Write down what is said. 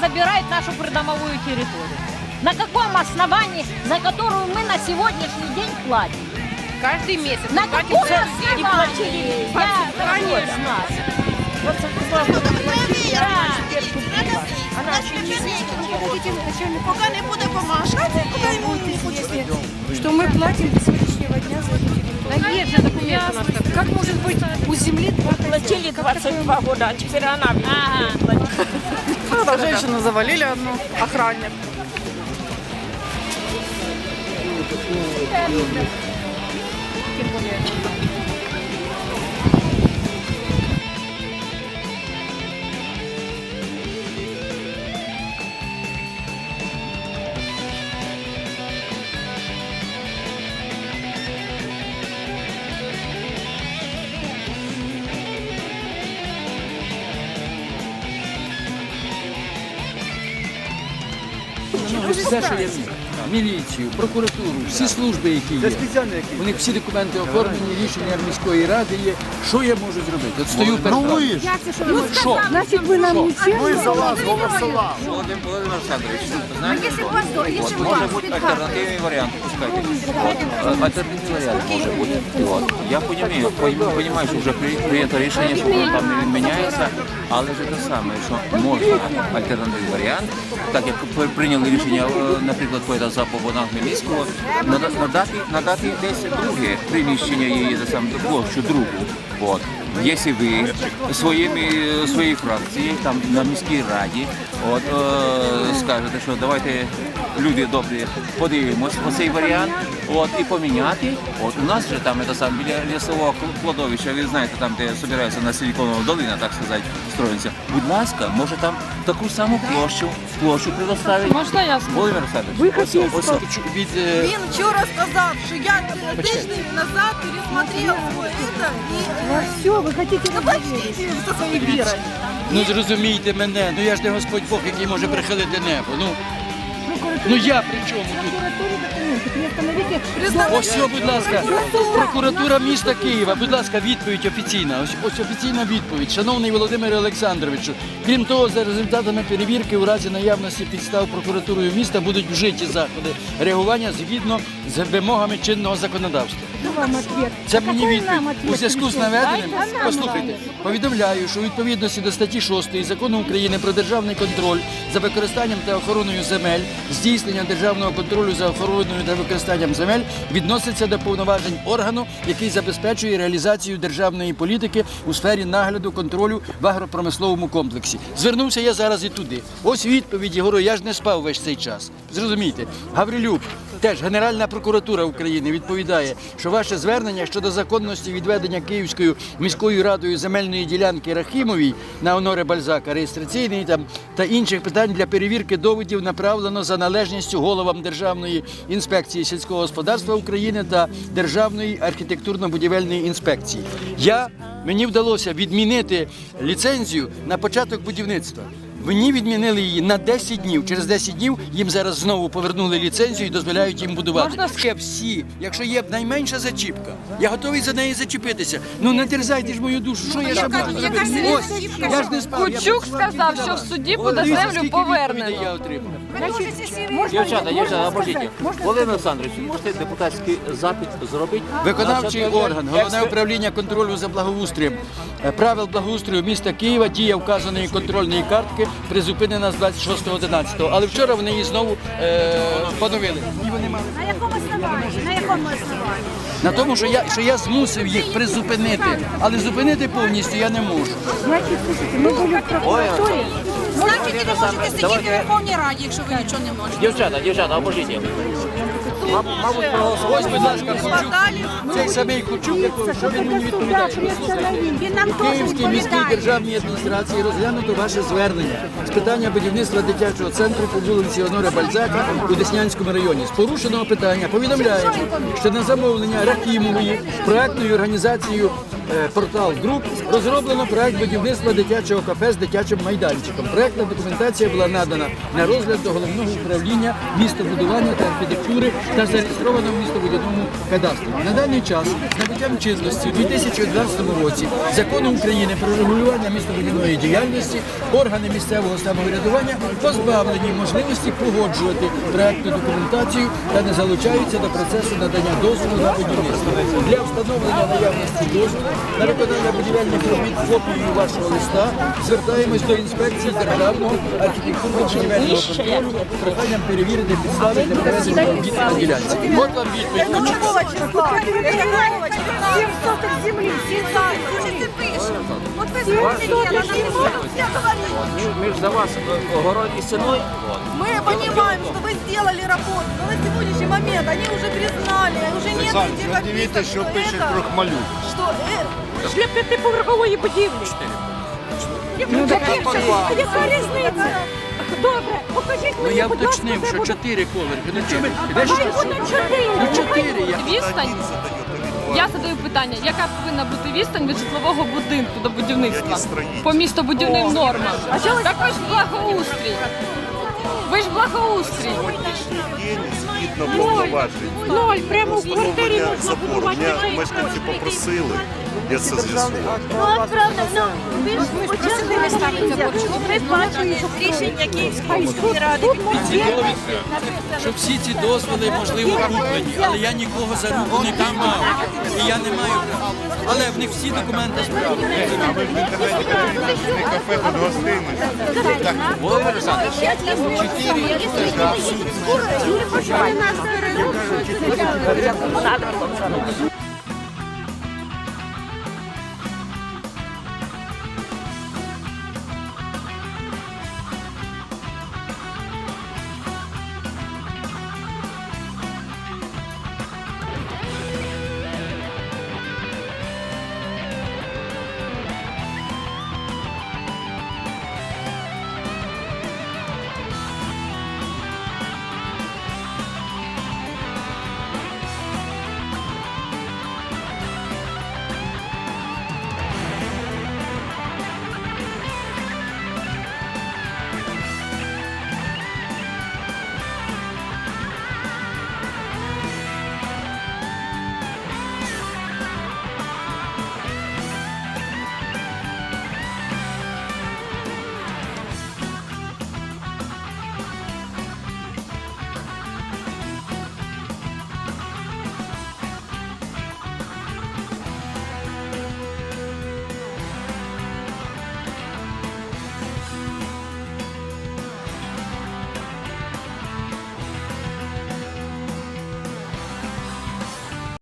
забирает нашу придомовую территорию? На каком основании, за которую мы на сегодняшний день платим? Каждый месяц. На каком основании? Я дорогой из нас. Пока не буде не что мы платим до сегодняшнего дня за эту территорию. Да есть же документы у нас. Как может быть у земли два Платили 22 года, а теперь она ага. Женщину завалили одну, охранник. Ось все, що є в. Міліцію, прокуратуру, всі служби, які є. У них всі документи оформлені, рішення міської ради є. Що я можу зробити? От стою перед вами. Що? Значит, вы нам ничего Володимир Володимир Олександрович, знаєте, що? От, може бути альтернативний варіант, пускайте. От, е, альтернативний варіант може бути. От. Я розумію, розумію, що вже при- прийнято рішення, що воно там не але ж те саме, що можна альтернативний варіант, так як при- прийняли рішення, е, наприклад, по за побудах Хмельницького, нада- надати, надати десь друге приміщення її за сам площу другу. От. Якщо ви своїми своєю фракцією там на міській раді, от е, скажете, що давайте люди добрі подивимось оцей варіант, от і поміняти. От у нас же там це сам біля лісового кладовища, ви знаєте, там де збирається на силіконова долина, так сказати, строїться. Будь ласка, може там таку саму площу, площу предоставити. Можна я Володимир Олександрович, ось, ось, Від, е, Він вчора сказав, що я тиждень назад пересмотрел свой это и Все, ви хотите ну, верой. ну зрозумійте мене, ну я ж не Господь Бог, який може прихилити небо. Ну, ну я при чому тут? Ось, о, будь ласка, прокуратура міста Києва. Будь ласка, відповідь офіційна. Ось, ось офіційна відповідь. Шановний Володимире Олександровичу. Крім того, за результатами перевірки у разі наявності підстав прокуратурою міста будуть вжиті заходи реагування згідно з вимогами чинного законодавства. Це мені відповідь. У зв'язку з наведеним, послухайте, повідомляю, що у відповідності до статті 6 закону України про державний контроль за використанням та охороною земель, здійснення державного контролю за охороною та використанням земель відноситься до повноважень органу, який забезпечує реалізацію державної політики у сфері нагляду контролю в агропромисловому комплексі. Звернувся я зараз і туди. Ось відповідь Єгору, я ж не спав весь цей час. Зрозумійте, Гаврилюк, теж Генеральна прокуратура України відповідає, що ваше звернення щодо законності відведення Київською міською радою земельної ділянки Рахімовій на Оноре Бальзака, реєстраційний там та інших питань для перевірки доводів направлено за належністю головам Державної інспекції сільського господарства України та Державної архітектурно-будівельної інспекції. Я мені вдалося відмінити ліцензію на початок будівництва. Мені відмінили її на 10 днів. Через 10 днів їм зараз знову повернули ліцензію і дозволяють їм будувати. Можна Ще всі, якщо є найменша зачіпка, я готовий за неї зачепитися. Ну не терзайте ж мою душу. Що я ще можу зробити? Ось, я ж не спав. я Кучук сказав, що в суді буде дивіться, землю скільки повернено. відповідей Я отримав. Дівчата, дівчата, обожіть. Володимир Олександрович, можете депутатський запит зробити? Виконавчий орган, головне управління контролю за благоустроєм. Е, Правил благоустрою міста Києва дія вказаної контрольної картки призупинена з 26.11. Але вчора вони її знову е, поновили. На якому основании? На якому основании? на тому, що я що я змусив їх призупинити, але зупинити повністю я не можу. Значит, слушайте, мы были в прокуратуре. Значить, ви не можете сидіти в Верховній Раді, якщо ви нічого не можете. Дівчата, дівчата, обожіть. Мабуть, проголосувати. Ось, будь ласка, Кучук, цей самий Кучук, який- що він мені відповідає? що послухайте. Він нам У Київській міській державній адміністрації розглянуто ваше звернення з питання будівництва дитячого центру по вулиці Онора Бальзака у Деснянському районі. З порушеного питання повідомляємо, що на замовлення Рахімової проектною організацією портал Груп розроблено проект будівництва дитячого кафе з дитячим майданчиком. Проектна документація була надана на розгляд до головного управління містобудування та архітектури та зареєстрована в містобудівному кадастрі. На даний час набуттям чинності у 2011 році законом України про регулювання містобудівної діяльності органи місцевого самоврядування позбавлені можливості погоджувати проектну документацію та не залучаються до процесу надання дозволу на будівництво. Для встановлення наявності дозволу на виконання будівельних робіт копією вашого листа звертаємось до інспекції державного архітектурно-будівельного контролю з проханням перевірити підстави для проведення робіт на ділянці. От вам відповідь. Это какого числа? Это какого числа? 7 соток земли. Слушайте, пишем. Вот вы смотрите, она не может все говорить. Ми ж за вас е, огород і стіною. Мы понимаем, что вы сделали работу, но на сегодняшний момент они уже признали, уже нет этих описок, что это, что это, для п'ятиповерхової будівлі. Ну, так, а яка різниця? Добре, покажіть Ну мені, я будь ласка, уточнив, де що буде. чотири поверхи. Ну чому? Де Хай буде чотири. Ну чотири. Я Відстань. Я задаю питання, яка повинна бути відстань від житлового будинку до будівництва по містобудівним нормам? Так ви ж благоустрій. Ви ж благоустрій. згідно повноважень. Ноль, прямо в квартирі можна забору. будувати. Мене мешканці попросили, я це з'ясував. Ну, от правда, ну, ви ж почали Ви бачили рішення Київської міської ради. ці довідки, що всі ці дозволи можливо куплені, але я нікого за руку не піймав. І я не маю права. Але в них всі документи справді. А ви в інтернеті кажете, не кафе, тут гостиниця. Володимир Олександрович, Чотири.